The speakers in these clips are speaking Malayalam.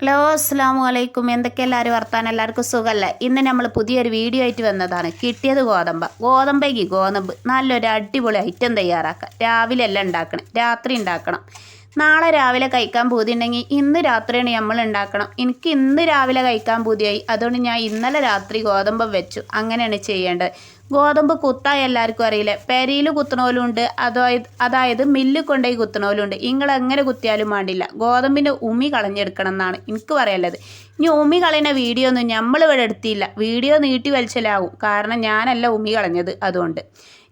ഹലോ അസ്സാം വലൈക്കും എന്തൊക്കെ എല്ലാവരും വർത്താനം? എല്ലാവർക്കും സുഖമല്ല ഇന്ന് നമ്മൾ പുതിയൊരു വീഡിയോ ആയിട്ട് വന്നതാണ്. കിട്ടിയത് ഗോതമ്പ്. ഗോതമ്പേക്ക് ഗോതമ്പ്. നല്ലൊരു അടിപൊളി ഐറ്റം തയ്യാറാക്കാം രാവിലെ എല്ലാം ഉണ്ടാക്കണം. രാത്രി ഉണ്ടാക്കണം. നാളെ രാവിലെ കഴിക്കാൻ പൂതിയുണ്ടെങ്കിൽ ഇന്ന് രാത്രിയാണ് നമ്മൾ ഉണ്ടാക്കണം. എനിക്ക് ഇന്ന് രാവിലെ കഴിക്കാൻ പൂതിയായി. അതുകൊണ്ട് ഞാൻ ഇന്നലെ രാത്രി ഗോതമ്പ് വെച്ചു. അങ്ങനെയാണ് ചെയ്യേണ്ടത്. ഗോതമ്പ് കുത്താൻ എല്ലാവർക്കും അറിയില്ല? പെരയിൽ കുത്തണോലും ഉണ്ട് അതായത് അതായത് മില്ല് കൊണ്ടുപോയി കുത്തണോലും ഉണ്ട് നിങ്ങൾ എങ്ങനെ കുത്തിയാലും വേണ്ടില്ല. ഗോതമ്പിന്റെ ഉമി കളഞ്ഞെടുക്കണം എന്നാണ് എനിക്ക് പറയാനുള്ളത്. ഇനി ഉമി കളയുന്ന വീഡിയോ ഒന്നും നമ്മൾ ഇവിടെ എടുത്തില്ല. വീഡിയോ നീട്ടി വലിച്ചലാവും. കാരണം ഞാനല്ല ഉമി കളഞ്ഞത് അതുകൊണ്ട്.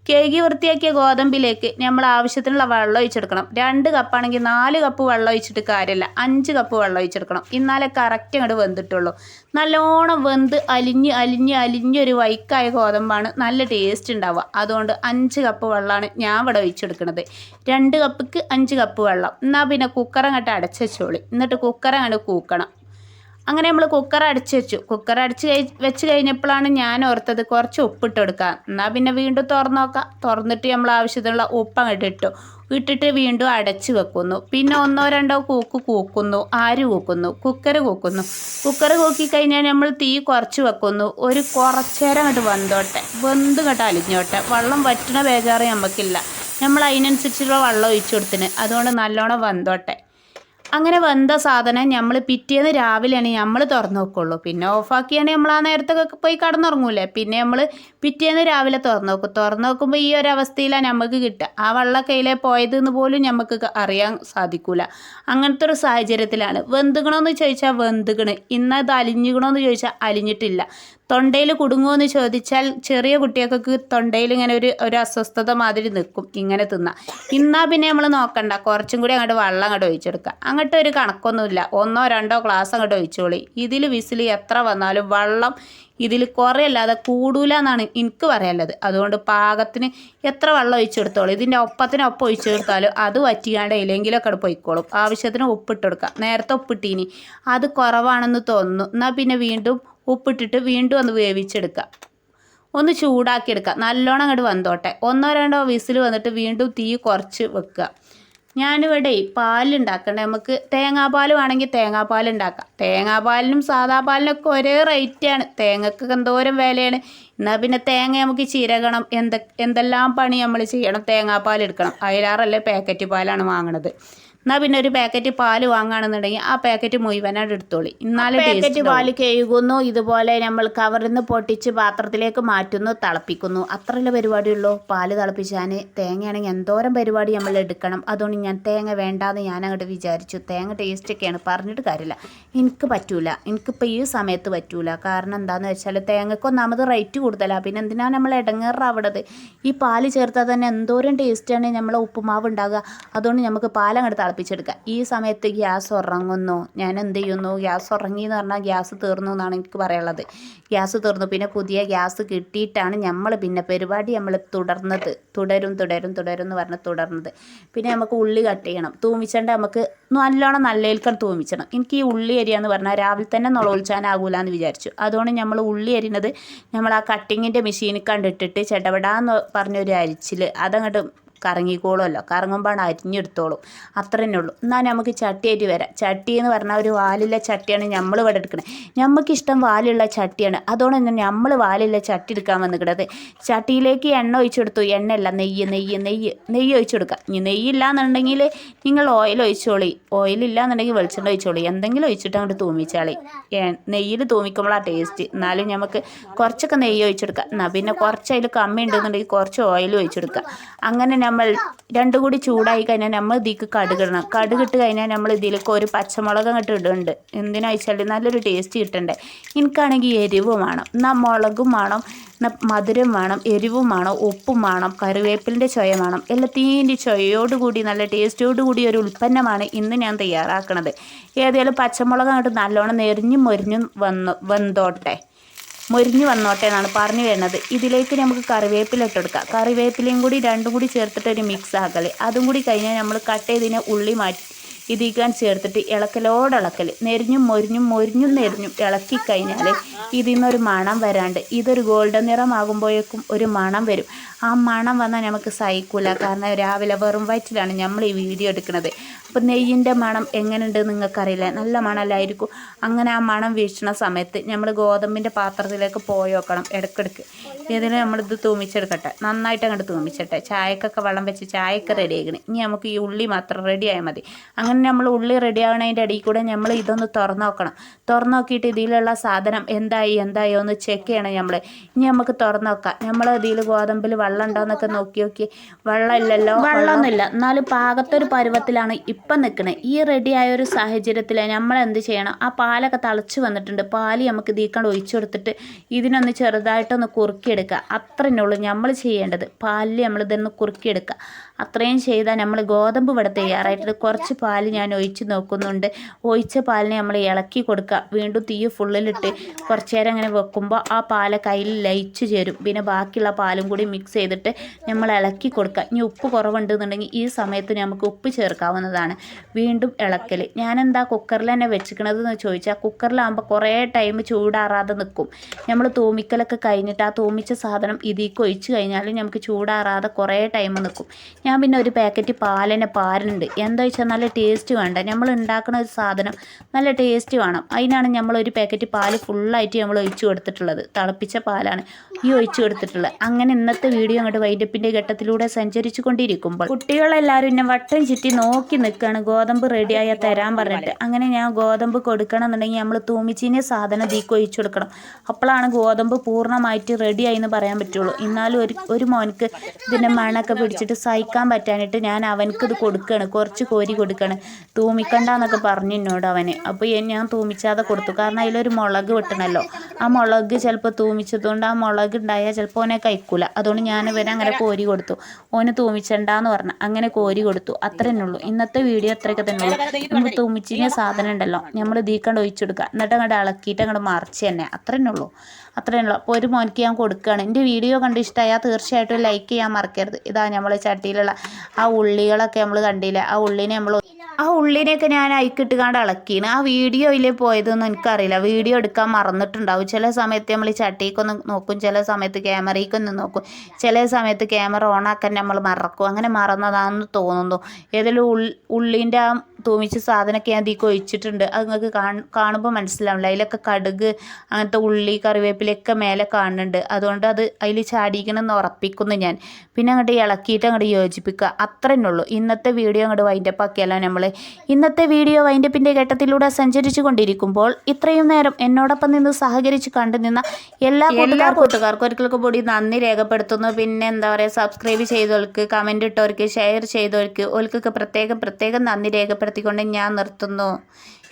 കേകി വൃത്തിയാക്കിയ ഗോതമ്പിലേക്ക് നമ്മൾ ആവശ്യത്തിനുള്ള വെള്ളം ഒഴിച്ചെടുക്കണം. രണ്ട് കപ്പാണെങ്കിൽ നാല് കപ്പ് വെള്ളം ഒഴിച്ചിട്ട് കാര്യമില്ല അഞ്ച് കപ്പ് വെള്ളം ഒഴിച്ചെടുക്കണം. എന്നാലേ കറക്റ്റ് അങ്ങോട്ട് വെന്തിട്ടുള്ളൂ. നല്ലോണം വെന്ത് അലിഞ്ഞ് അലിഞ്ഞ് അലിഞ്ഞൊരു വൈക്കായ ഗോതമ്പാണ് നല്ല ടേസ്റ്റ് ഉണ്ടാവുക അതുകൊണ്ട് അഞ്ച് കപ്പ് വെള്ളമാണ് ഞാൻ ഇവിടെ ഒഴിച്ചെടുക്കുന്നത് രണ്ട് കപ്പിക്ക് അഞ്ച് കപ്പ് വെള്ളം. എന്നാൽ പിന്നെ കുക്കറങ്ങട്ട് അടച്ചു വെച്ചോളി. എന്നിട്ട് കുക്കറങ്ങോട്ട് കൂക്കണം. അങ്ങനെ നമ്മൾ കുക്കർ അടച്ചു വെച്ചു. കുക്കർ അടച്ച് കഴി വെച്ച് കഴിഞ്ഞപ്പോഴാണ് ഞാൻ ഓർത്തത് കുറച്ച് ഉപ്പിട്ട് കൊടുക്കാൻ. എന്നാൽ പിന്നെ വീണ്ടും തുറന്നു നോക്കാം. തുറന്നിട്ട് നമ്മൾ ആവശ്യത്തിനുള്ള ഉപ്പ് അങ്ങോട്ട് ഇട്ടു. ഇട്ടിട്ട് വീണ്ടും അടച്ച് വെക്കുന്നു. പിന്നെ ഒന്നോ രണ്ടോ കൂക്ക് കൂക്കുന്നു. ആര് കൂക്കുന്നു. കുക്കർ കൂക്കുന്നു. കുക്കർ കൂക്കി കഴിഞ്ഞാൽ നമ്മൾ തീ കുറച്ച് വെക്കുന്നു. ഒരു കുറച്ചേരം അങ്ങോട്ട് വെന്തോട്ടെ. വെന്ത് കേട്ട് അലിഞ്ഞോട്ടെ. വെള്ളം വറ്റണ ബേജാറ് നമുക്കില്ല നമ്മൾ അതിനനുസരിച്ചുള്ള വെള്ളം ഒഴിച്ചു കൊടുത്തിന്. അതുകൊണ്ട് നല്ലോണം വെന്തോട്ടെ. അങ്ങനെ വന്ന സാധനം നമ്മൾ പിറ്റേന്ന് രാവിലെയാണ് നമ്മൾ തുറന്നു നോക്കുള്ളൂ പിന്നെ ഓഫാക്കിയാണെങ്കിൽ നമ്മൾ ആ നേരത്തൊക്കെ പോയി കടന്നുറങ്ങൂലേ? പിന്നെ നമ്മൾ പിറ്റേന്ന് രാവിലെ തുറന്നു നോക്കും തുറന്നു നോക്കുമ്പോൾ ഈ ഒരു അവസ്ഥയിലാണ് നമുക്ക് കിട്ടുക ആ വെള്ളം കയ്യിലെ പോയതെന്ന് പോലും നമുക്ക് അറിയാൻ സാധിക്കൂല. അങ്ങനത്തെ ഒരു സാഹചര്യത്തിലാണ്. വെന്തുകണമെന്ന് ചോദിച്ചാൽ വെന്തുകണ് ഇന്നത് അലിഞ്ഞുകണമെന്ന് ചോദിച്ചാൽ അലിഞ്ഞിട്ടില്ല. തൊണ്ടയിൽ കുടുങ്ങുമെന്ന് ചോദിച്ചാൽ ചെറിയ കുട്ടികൾക്ക് തൊണ്ടയിൽ ഇങ്ങനെ ഒരു ഒരു അസ്വസ്ഥത മാതിരി നിൽക്കും ഇങ്ങനെ തിന്നാ. ഇന്നാ പിന്നെ നമ്മൾ നോക്കണ്ട കുറച്ചും കൂടി അങ്ങോട്ട് വെള്ളം അങ്ങോട്ട് ഒഴിച്ചെടുക്കുക അങ്ങോട്ട് ഒരു കണക്കൊന്നുമില്ല ഒന്നോ രണ്ടോ ഗ്ലാസ് അങ്ങോട്ട് ഒഴിച്ചോളി. ഇതിൽ വിസിൽ എത്ര വന്നാലും വെള്ളം ഇതിൽ കുറയല്ലാതെ കൂടൂല എന്നാണ് എനിക്ക് പറയാനുള്ളത്. അതുകൊണ്ട് പാകത്തിന് എത്ര വെള്ളം ഒഴിച്ചെടുത്തോളൂ ഇതിന്റെ ഒപ്പത്തിനൊപ്പം ഒഴിച്ചു കൊടുത്താലും അത് വറ്റിക്കാണ്ട് ഇല്ലെങ്കിലൊക്കെ അവിടെ പോയിക്കോളും. ആവശ്യത്തിന് ഉപ്പിട്ട് കൊടുക്കുക നേരത്തെ ഉപ്പിട്ടീനി അത് കുറവാണെന്ന് തോന്നുന്നു. എന്നാൽ പിന്നെ വീണ്ടും ഉപ്പിട്ടിട്ട് വീണ്ടും ഒന്ന് വേവിച്ചെടുക്കുക. ഒന്ന് ചൂടാക്കിയെടുക്കുക. നല്ലോണം അങ്ങോട്ട് വന്നോട്ടെ. ഒന്നോ രണ്ടോ വിസിൽ വന്നിട്ട് വീണ്ടും തീ കുറച്ച് വെക്കുക. ഞാനിവിടെ പാലുണ്ടാക്കണ്ടേ? നമുക്ക് തേങ്ങാപ്പാൽ വേണമെങ്കിൽ തേങ്ങാപ്പാൽ ഉണ്ടാക്കാം. തേങ്ങാപ്പാലിനും സാധാ പാലിനൊക്കെ ഒരേ റേറ്റാണ്. തേങ്ങക്ക് എന്തോരം വിലയാണ്. എന്നാൽ പിന്നെ തേങ്ങ നമുക്ക് ചിരകണം. എന്ത എന്തെല്ലാം പണി നമ്മൾ ചെയ്യണം? തേങ്ങാപ്പാൽ എടുക്കണം. അതിലാറല്ലേ പാക്കറ്റ് പാലാണ് വാങ്ങണത്. എന്നാൽ പിന്നെ ഒരു പാക്കറ്റ് പാൽ വാങ്ങുകയാണെന്നുണ്ടെങ്കിൽ ആ പാക്കറ്റ് മുഴുവനായിട്ട് എടുത്തോളി. എന്നാലും പാക്കറ്റ് പാൽ കഴുകുന്നു ഇതുപോലെ നമ്മൾ കവറിൽ നിന്ന് പൊട്ടിച്ച് പാത്രത്തിലേക്ക് മാറ്റുന്നു തിളപ്പിക്കുന്നു. അത്രയുള്ള പരിപാടിയുള്ളൂ? പാൽ തിളപ്പിച്ചാൽ തേങ്ങയാണെങ്കിൽ എന്തോരം പരിപാടി നമ്മൾ എടുക്കണം. അതുകൊണ്ട് ഞാൻ തേങ്ങ വേണ്ടാന്ന് ഞാൻ അങ്ങോട്ട് വിചാരിച്ചു. തേങ്ങ ടേസ്റ്റൊക്കെയാണ് പറഞ്ഞിട്ട് കാര്യമില്ല. എനിക്ക് പറ്റൂല. എനിക്കിപ്പോൾ ഈ സമയത്ത് പറ്റൂല. കാരണം എന്താണെന്ന് വെച്ചാൽ തേങ്ങയ്ക്ക് ഒന്നാമത് റേറ്റ് കൂടുതലാണ് പിന്നെ എന്തിനാണ് നമ്മൾ ഇടങ്ങേറാവണത്? ഈ പാൽ ചേർത്താൽ തന്നെ എന്തോരം ടേസ്റ്റാണ് നമ്മളെ ഉപ്പുമാവ് ഉണ്ടാകുക. അതുകൊണ്ട് നമുക്ക് പാലങ്ങോട്ട് തിളപ്പിച്ചെടുക്കുക. ഈ സമയത്ത് ഗ്യാസ് ഉറങ്ങുന്നു. ഞാൻ എന്ത് ചെയ്യുന്നു? ഗ്യാസ് ഉറങ്ങി എന്ന് പറഞ്ഞാൽ ഗ്യാസ് തീർന്നു എന്നാണ് എനിക്ക് പറയാനുള്ളത്. ഗ്യാസ് തീർന്നു. പിന്നെ പുതിയ ഗ്യാസ് കിട്ടിയിട്ടാണ് നമ്മൾ പിന്നെ പരിപാടി നമ്മൾ തുടർന്നത്. തുടരും തുടരും തുടരും എന്ന് പറഞ്ഞ് തുടർന്നത്. പിന്നെ നമുക്ക് ഉള്ളി കട്ട് ചെയ്യണം. തൂമിച്ചേണ്ട നമുക്ക് നല്ലോണം നല്ലയിൽക്കാൻ തൂമിച്ചണം. എനിക്ക് ഈ ഉള്ളി അരിയാന്ന് പറഞ്ഞാൽ രാവിലെ തന്നെ നുളവിച്ചാനാകൂല എന്ന് വിചാരിച്ചു. അതുകൊണ്ട് നമ്മൾ ഉള്ളി അരിയുന്നത് നമ്മൾ ആ കട്ടിങ്ങിന്റെ മെഷീനിൽ കണ്ടിട്ടിട്ട് ചെടപെടാന്ന് പറഞ്ഞൊരു അരിച്ചിൽ അതങ്ങോട്ട് കറങ്ങിക്കോളുമല്ലോ. കറങ്ങുമ്പോഴാണ് അരിഞ്ഞെടുത്തോളും. അത്ര തന്നെ ഉള്ളൂ എന്നാൽ നമുക്ക് ചട്ടിയായിട്ട് വരാം. ചട്ടി എന്ന് പറഞ്ഞാൽ ഒരു വാലുള്ള ചട്ടിയാണ് നമ്മൾ ഇവിടെ എടുക്കുന്നത് നമുക്കിഷ്ടം വാലുള്ള ചട്ടിയാണ്. അതുകൊണ്ട് തന്നെ നമ്മൾ വാലുള്ള ചട്ടി എടുക്കാൻ വന്നിക്കിടത് ചട്ടിയിലേക്ക് എണ്ണ ഒഴിച്ചെടുത്തു. എണ്ണയല്ല നെയ്യ് നെയ്യ് നെയ്യ്. നെയ്യ് ഒഴിച്ചു കൊടുക്കാം ഇനി നെയ്യില്ല എന്നുണ്ടെങ്കിൽ നിങ്ങൾ ഓയിൽ ഒഴിച്ചോളി. ഓയിലില്ല എന്നുണ്ടെങ്കിൽ വെളിച്ചെണ്ണ ഒഴിച്ചോളി. എന്തെങ്കിലും ഒഴിച്ചിട്ട് അങ്ങോട്ട് തൂമിച്ചാളി. നെയ്യിൽ തൂമിക്കുമ്പോഴാണ് ടേസ്റ്റ് എന്നാലും നമുക്ക് കുറച്ചൊക്കെ നെയ്യ് ഒഴിച്ചെടുക്കുക എന്നാൽ പിന്നെ കുറച്ച് അതിൽ കമ്മി ഉണ്ടെന്നുണ്ടെങ്കിൽ കുറച്ച് ഓയിൽ ഒഴിച്ചെടുക്കുക അങ്ങനെ നമ്മൾ രണ്ടും കൂടി ചൂടായി കഴിഞ്ഞാൽ നമ്മൾ ഇതിക്ക് കടുകിടണം കടുകിട്ട് കഴിഞ്ഞാൽ നമ്മൾ ഇതിലേക്ക് ഒരു പച്ചമുളകും അങ്ങോട്ട് ഇടുന്നുണ്ട്. എന്തിനാ വെച്ചാൽ നല്ലൊരു ടേസ്റ്റ് കിട്ടണ്ടേ. എനിക്കാണെങ്കിൽ എരിവും വേണം. എന്നാൽ മുളകും വേണം മധുരം വേണം എരിവും വേണം ഉപ്പും വേണം കറിവേപ്പിലിന്റെ ചൊയ വേണം. എല്ലാത്തിന്റെ ചൊയയോടുകൂടി നല്ല ടേസ്റ്റോടുകൂടി ഒരു ഉൽപ്പന്നമാണ് ഇന്ന് ഞാൻ തയ്യാറാക്കണത്. ഏതായാലും പച്ചമുളക് നല്ലോണം നെരിഞ്ഞും മൊരിഞ്ഞും വന്നു വെന്തോട്ടെ. മൊരിഞ്ഞ് വന്നോട്ടെ എന്നാണ് പറഞ്ഞു വരുന്നത്. ഇതിലേക്ക് നമുക്ക് കറിവേപ്പില ഇട്ടെടുക്കാം കറിവേപ്പിലയും കൂടി രണ്ടും കൂടി ചേർത്തിട്ട് ഒരു മിക്സ് ആക്കൽ. അതും കൂടി കഴിഞ്ഞാൽ നമ്മൾ കട്ട് ചെയ്തതിനെ ഉള്ളി മാറ്റി ഇതിക്കാൻ ചേർത്തിട്ട് ഇളക്കലോട് ഇളക്കൽ നെരിഞ്ഞും മൊരിഞ്ഞും മൊരിഞ്ഞും നെരിഞ്ഞും ഇളക്കി കഴിഞ്ഞാൽ ഇതിൽ നിന്നൊരു മണം വരാണ്ട് ഇതൊരു ഗോൾഡൻ നിറമാകുമ്പോഴേക്കും ഒരു മണം വരും. ആ മണം വന്നാൽ നമുക്ക് സഹിക്കൂല. കാരണം രാവിലെ വെറും വയറ്റിലാണ് നമ്മൾ ഈ വീഡിയോ എടുക്കുന്നത്. അപ്പോൾ നെയ്യിന്റെ മണം എങ്ങനെയുണ്ട് നിങ്ങൾക്കറിയില്ല. നല്ല മണലായിരിക്കും അങ്ങനെ ആ മണം വീശുന്ന സമയത്ത് നമ്മൾ ഗോതമ്പിന്റെ പാത്രത്തിലേക്ക് പോയി നോക്കണം ഇടയ്ക്കിടയ്ക്ക്. ഇതിൽ നമ്മളിത് തൂമിച്ചെടുക്കട്ടെ. നന്നായിട്ട് അങ്ങോട്ട് തൂമിച്ചട്ടെ. ചായക്കൊക്കെ വെള്ളം വെച്ച് ചായയൊക്കെ റെഡി ആക്കണം ഇനി നമുക്ക് ഈ ഉള്ളി മാത്രം റെഡി ആയാൽ മതി. അങ്ങനെ നമ്മൾ ഉള്ളി റെഡി ആവണതിന്റെ ഇടയിൽ കൂടെ നമ്മൾ ഇതൊന്ന് തുറന്നു നോക്കണം തുറന്നു നോക്കിയിട്ട് ഇതിലുള്ള സാധനം എന്തായി എന്തായോ ഒന്ന് ചെക്ക് ചെയ്യണം നമ്മൾ ഇനി നമുക്ക് തുറന്നു നോക്കാം നമ്മൾ ഇതിൽ ഗോതമ്പിൽ വെള്ളം ഉണ്ടോയെന്നൊക്കെ നോക്കി നോക്കി. വെള്ളം ഇല്ലല്ലോ. വെള്ളമൊന്നുമില്ല. എന്നാലും പാകത്തൊരു പരുവത്തിലാണ് ഇപ്പം നിൽക്കുന്നത് ഈ റെഡിയായ ഒരു സാഹചര്യത്തിൽ നമ്മൾ എന്ത് ചെയ്യണം? ആ പാലൊക്കെ തളച്ച് വന്നിട്ടുണ്ട്. പാൽ നമുക്ക് ദീക്കണ്ട് ഒഴിച്ചു കൊടുത്തിട്ട് ഇതിനൊന്ന് ചെറുതായിട്ടൊന്ന് കുറുക്കിയെടുക്കുക. അത്രേ ഉള്ളൂ നമ്മൾ ചെയ്യേണ്ടത്. പാലിൽ നമ്മൾ ഇതൊന്ന് കുറുക്കിയെടുക്കുക. അത്രയും ചെയ്താൽ നമ്മൾ ഗോതമ്പ് ഇവിടെ തയ്യാറായിട്ട് കുറച്ച് പാൽ ഞാൻ ഒഴിച്ച് നോക്കുന്നുണ്ട്. ഒഴിച്ച പാലിനെ നമ്മൾ ഇളക്കി കൊടുക്കുക വീണ്ടും തീ ഫുള്ളിലിട്ട് കുറച്ച് നേരം അങ്ങനെ വെക്കുമ്പോൾ ആ പാൽ കയ്യിൽ ലയിച്ചു ചേരും. പിന്നെ ബാക്കിയുള്ള പാലും കൂടി മിക്സ് ചെയ്തിട്ട് നമ്മൾ ഇളക്കി കൊടുക്കുക ഇനി ഉപ്പ് കുറവുണ്ടെന്നുണ്ടെങ്കിൽ ഈ സമയത്ത് നമുക്ക് ഉപ്പ് ചേർക്കാവുന്നതാണ്. വീണ്ടും ഇളക്കൽ ഞാനെന്താ കുക്കറിൽ തന്നെ വെച്ചിക്കണത് എന്ന് ചോദിച്ചാൽ കുക്കറിലാകുമ്പോൾ കുറേ ടൈം ചൂടാറാതെ നിൽക്കും നമ്മൾ തൂമിക്കലൊക്കെ കഴിഞ്ഞിട്ട് ആ തൂമിച്ച സാധനം ഇതിലേക്ക് ഒഴിച്ച് കഴിഞ്ഞാൽ നമുക്ക് ചൂടാറാതെ കുറേ ടൈം നിൽക്കും ഞാൻ പിന്നെ ഒരു പാക്കറ്റ് പാലിനെ പാരുന്നുണ്ട് എന്താ വെച്ചാൽ നല്ല ടേസ്റ്റ് വേണ്ട. നമ്മൾ ഉണ്ടാക്കുന്ന ഒരു സാധനം നല്ല ടേസ്റ്റ് വേണം. അതിനാണ് നമ്മൾ ഒരു പാക്കറ്റ് പാൽ ഫുള്ളായിട്ട് നമ്മൾ ഒഴിച്ചു കൊടുത്തിട്ടുള്ളത്. തിളപ്പിച്ച പാലാണ് ഈ ഒഴിച്ചു കൊടുത്തിട്ടുള്ളത്. അങ്ങനെ ഇന്നത്തെ വീഡിയോ അങ്ങോട്ട് വൈദ്യപ്പിന്റെ ഘട്ടത്തിലൂടെ സഞ്ചരിച്ചു കൊണ്ടിരിക്കുമ്പോൾ കുട്ടികളെല്ലാവരും എന്നെ വട്ടം ചുറ്റി നോക്കി നിൽക്കുകയാണ് ഗോതമ്പ് റെഡിയായാൽ തരാൻ പറഞ്ഞിട്ട്. അങ്ങനെ ഞാൻ ഗോതമ്പ് കൊടുക്കണം എന്നുണ്ടെങ്കിൽ നമ്മൾ തൂമിച്ചിനെ സാധനം തീക്ക് ഒഴിച്ചു കൊടുക്കണം. അപ്പോഴാണ് ഗോതമ്പ് പൂർണമായിട്ട് റെഡിയായി എന്ന് പറയാൻ പറ്റുള്ളൂ. എന്നാലും ഒരു ഒരു മോനക്ക് ഇതിന്റെ മണൊക്കെ പിടിച്ചിട്ട് സഹിക്കാൻ പറ്റാനിട്ട് ഞാൻ അവനക്ക് ഇത് കൊടുക്കുകയാണ് കുറച്ച് കോരി കൊടുക്കുകയാണ് തൂമിക്കണ്ട എന്നൊക്കെ പറഞ്ഞു എന്നോട് അവന്. അപ്പോൾ ഞാൻ തൂമിച്ചാതെ കൊടുത്തു. കാരണം അതിലൊരു മുളക് വെട്ടണമല്ലോ ആ മുളക് ചിലപ്പോൾ തൂമിച്ചതുകൊണ്ട് ആ മുളക് ഉണ്ടായാൽ ചിലപ്പോൾ ഓനെ കഴിക്കൂല. അതുകൊണ്ട് ഞാൻ ഇവനെ അങ്ങനെ കോരി കൊടുത്തു. ഓന് തൂമിച്ചണ്ടെന്ന് പറഞ്ഞു അങ്ങനെ കോരി കൊടുത്തു. അത്രേ ഉള്ളൂ. ഇന്നത്തെ വീഡിയോ അത്രയൊക്കെ തന്നെ ഉള്ളൂ. നമ്മൾ തൂമിച്ചിന് സാധനം ഉണ്ടല്ലോ. നമ്മൾ ഇതിക്കണ്ട് ഒഴിച്ചു കൊടുക്കുക എന്നിട്ട് അങ്ങോട്ട് ഇളക്കിയിട്ട് അങ്ങോട്ട് മറിച്ച് തന്നെ. അത്രേ ഉള്ളൂ. അത്രേ ഉള്ളൂ. അപ്പോൾ ഒരു മോനിക്ക് ഞാൻ കൊടുക്കുകയാണ് എന്റെ വീഡിയോ കണ്ട് ഇഷ്ടമായാൽ തീർച്ചയായിട്ടും ലൈക്ക് ചെയ്യാൻ മറക്കരുത്. ഇതാ നമ്മൾ ചട്ടിയിലുള്ള ആ ഉള്ളികളൊക്കെ നമ്മൾ കണ്ടില്ല? ആ ഉള്ളിനെ നമ്മൾ ആ ഉള്ളിനെയൊക്കെ ഞാൻ അയക്കിട്ടുകാണ്ട് ഇളക്കിയാണ് ആ വീഡിയോയിൽ പോയതൊന്നും എനിക്കറിയില്ല. വീഡിയോ എടുക്കാൻ മറന്നിട്ടുണ്ടാവും. ചില സമയത്ത് നമ്മൾ ചട്ടിക്കൊന്ന് നോക്കും ചില സമയത്ത് ക്യാമറയ്ക്കൊന്ന് നോക്കും. ചില സമയത്ത് ക്യാമറ ഓണാക്കാൻ നമ്മൾ മറക്കും. അങ്ങനെ മറന്നതാണെന്ന് തോന്നുന്നു. ഏതെങ്കിലും ഉള്ളിന്റെ ആ തൂമിച്ച സാധനമൊക്കെ ഞാൻ ഇതിലേക്ക് ഒഴിച്ചിട്ടുണ്ട് അത് നിങ്ങൾക്ക് കാണുമ്പോൾ മനസ്സിലാവില്ല അതിലൊക്കെ കടുക് അങ്ങനത്തെ ഉള്ളി കറിവേപ്പിലൊക്കെ മേലെ കാണുന്നുണ്ട്. അതുകൊണ്ട് അത് അതിൽ ചാടിക്കണമെന്ന് ഉറപ്പിക്കുന്നു ഞാൻ. പിന്നെ അങ്ങോട്ട് ഇളക്കിയിട്ട് അങ്ങോട്ട് യോജിപ്പിക്കുക. അത്രേ ഉള്ളൂ. ഇന്നത്തെ വീഡിയോ അങ്ങോട്ട് വൈൻഡപ്പ് ആക്കിയാലോ നമ്മൾ ഇന്നത്തെ വീഡിയോ വൈൻഡപ്പിന്റെ ഘട്ടത്തിലൂടെ സഞ്ചരിച്ചു കൊണ്ടിരിക്കുമ്പോൾ ഇത്രയും നേരം എന്നോടൊപ്പം നിന്ന് സഹകരിച്ച് കണ്ടു നിന്ന എല്ലാ എല്ലാ കൂട്ടുകാർക്കും ഒരിക്കലൊക്കെ കൂടി നന്ദി രേഖപ്പെടുത്തുന്നു. പിന്നെ എന്താ പറയുക സബ്സ്ക്രൈബ് ചെയ്തവർക്ക് കമന്റ് ഇട്ടവർക്ക് ഷെയർ ചെയ്തവർക്ക് ഓൽക്കൊക്കെ പ്രത്യേകം പ്രത്യേകം നന്ദി രേഖപ്പെടുത്തിക്കൊണ്ട് ഞാൻ നിർത്തുന്നു.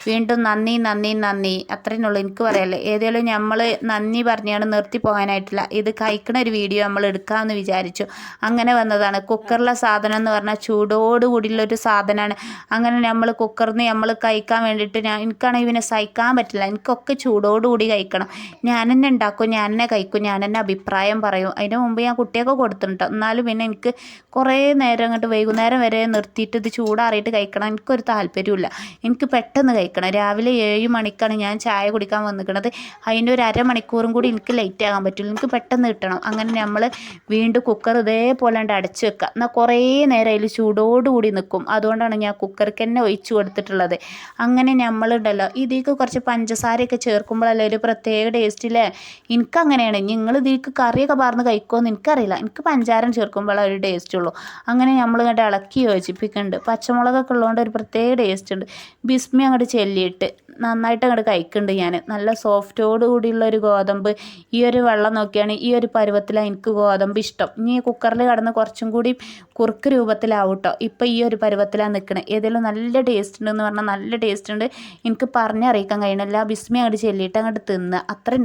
വീണ്ടും നന്ദി നന്ദി നന്ദി. അത്രേനുള്ളൂ എനിക്ക് പറയാല്ലേ ഏതായാലും നമ്മൾ നന്ദി പറഞ്ഞാണ് നിർത്തി പോകാനായിട്ടില്ല. ഇത് കഴിക്കണ ഒരു വീഡിയോ നമ്മൾ എടുക്കാമെന്ന് വിചാരിച്ചു. അങ്ങനെ വന്നതാണ്. കുക്കറിലെ സാധനം എന്ന് പറഞ്ഞാൽ ചൂടോടുകൂടിയുള്ള ഒരു സാധനമാണ്. അങ്ങനെ നമ്മൾ കുക്കറിൽ നമ്മൾ കഴിക്കാൻ വേണ്ടിയിട്ട് ഞാൻ എനിക്കാണെങ്കിൽ ഇവനെ സഹിക്കാൻ പറ്റില്ല. എനിക്കൊക്കെ ചൂടോടുകൂടി കഴിക്കണം. ഞാൻ തന്നെ ഉണ്ടാക്കും ഞാൻ തന്നെ കഴിക്കും ഞാൻ തന്നെ അഭിപ്രായം പറയും. അതിന് മുമ്പ് ഞാൻ കുട്ടിയൊക്കെ കൊടുത്തിട്ടുണ്ട്. എന്നാലും പിന്നെ എനിക്ക് കുറേ നേരം അങ്ങോട്ട് വൈകുന്നേരം വരെ നിർത്തിയിട്ട് ഇത് ചൂടാറിയിട്ട് കഴിക്കണം. എനിക്കൊരു താല്പര്യമില്ല എനിക്ക് പെട്ടെന്ന് കഴിക്കണം. രാവിലെ ഏഴ് മണിക്കാണ് ഞാൻ ചായ കുടിക്കാൻ വന്നിരിക്കുന്നത് അതിന്റെ ഒരു അരമണിക്കൂറും കൂടി എനിക്ക് ലേറ്റ് ആകാൻ പറ്റില്ല. എനിക്ക് പെട്ടെന്ന് കിട്ടണം. അങ്ങനെ നമ്മൾ വീണ്ടും കുക്കർ ഇതേപോലെ ഉണ്ട് അടച്ച് വെക്കുക. എന്നാൽ കുറേ നേരം അതിൽ ചൂടോടുകൂടി നിൽക്കും അതുകൊണ്ടാണ് ഞാൻ കുക്കർക്ക് തന്നെ ഒഴിച്ചു കൊടുത്തിട്ടുള്ളത്. അങ്ങനെ നമ്മളുണ്ടല്ലോ. ഇതിലേക്ക് കുറച്ച് പഞ്ചസാരയൊക്കെ ചേർക്കുമ്പോഴല്ലേ ഒരു പ്രത്യേക ടേസ്റ്റില്ലേ എനിക്കങ്ങനെയാണ്. നിങ്ങൾ ഇതിലേക്ക് കറിയൊക്കെ പറഞ്ഞ് കഴിക്കുമെന്ന് എനിക്കറിയില്ല. എനിക്ക് പഞ്ചാരം ചേർക്കുമ്പോഴേ ഒരു ടേസ്റ്റ് ഉള്ളൂ. അങ്ങനെ നമ്മൾ കണ്ട് ഇളക്കി യോജിപ്പിക്കുന്നുണ്ട്. പച്ചമുളകൊക്കെ ഉള്ളതുകൊണ്ട് ഒരു പ്രത്യേക ടേസ്റ്റ് ഉണ്ട്. ബിസ്മി അങ്ങോട്ട് ചെല്ലിയിട്ട് നന്നായിട്ട് അങ്ങോട്ട് കഴിക്കുന്നുണ്ട് ഞാൻ നല്ല സോഫ്റ്റോട് കൂടിയുള്ള ഒരു ഗോതമ്പ്. ഈ ഒരു വെള്ളം നോക്കിയാണ് ഈ ഒരു പരുവത്തിലാണ് എനിക്ക് ഗോതമ്പ് ഇഷ്ടം. ഇനി കുക്കറിൽ കടന്ന് കുറച്ചും കൂടി കുറുക്ക് രൂപത്തിലാവും കേട്ടോ ഇപ്പോൾ ഈ ഒരു പരുവത്തിലാണ് നിൽക്കുന്നത് ഏതെങ്കിലും നല്ല ടേസ്റ്റ് ഉണ്ടെന്ന് പറഞ്ഞാൽ നല്ല ടേസ്റ്റ് ഉണ്ട്. എനിക്ക് പറഞ്ഞറിയിക്കാൻ കഴിയണില്ല. ബിസ്മി അങ്ങോട്ട് ചെല്ലിയിട്ട് അങ്ങോട്ട് തന്നെ.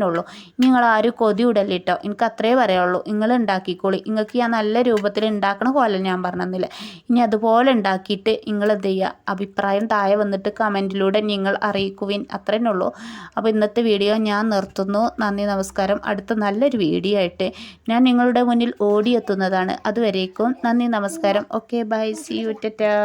ഉള്ളൂ. ഇനി നിങ്ങൾ ആരും കൊതി വിടല്ലേ കേട്ടോ എനിക്ക് അത്രേ പറയുള്ളൂ നിങ്ങൾ ഉണ്ടാക്കിക്കോളി നിങ്ങൾക്ക് ഞാൻ നല്ല രൂപത്തിൽ ഉണ്ടാക്കണ പോലെ ഞാൻ പറഞ്ഞില്ല ഇനി അതുപോലെ ഉണ്ടാക്കിയിട്ട് നിങ്ങൾ എന്ത് ചെയ്യുക അഭിപ്രായം താഴെ വന്നിട്ട് കമന്റിലൂടെ നിങ്ങൾ അറിയിക്കുവിൻ അത്രേ ഉള്ളൂ. അപ്പോൾ ഇന്നത്തെ വീഡിയോ ഞാൻ നിർത്തുന്നു. നന്ദി നമസ്കാരം. അടുത്ത നല്ലൊരു വീഡിയോ ആയിട്ട് ഞാൻ നിങ്ങളുടെ മുന്നിൽ ഓടിയെത്തുന്നതാണ്. അതുവരേക്കും നന്ദി നമസ്കാരം. ഓക്കെ ബൈ സി യു ടാ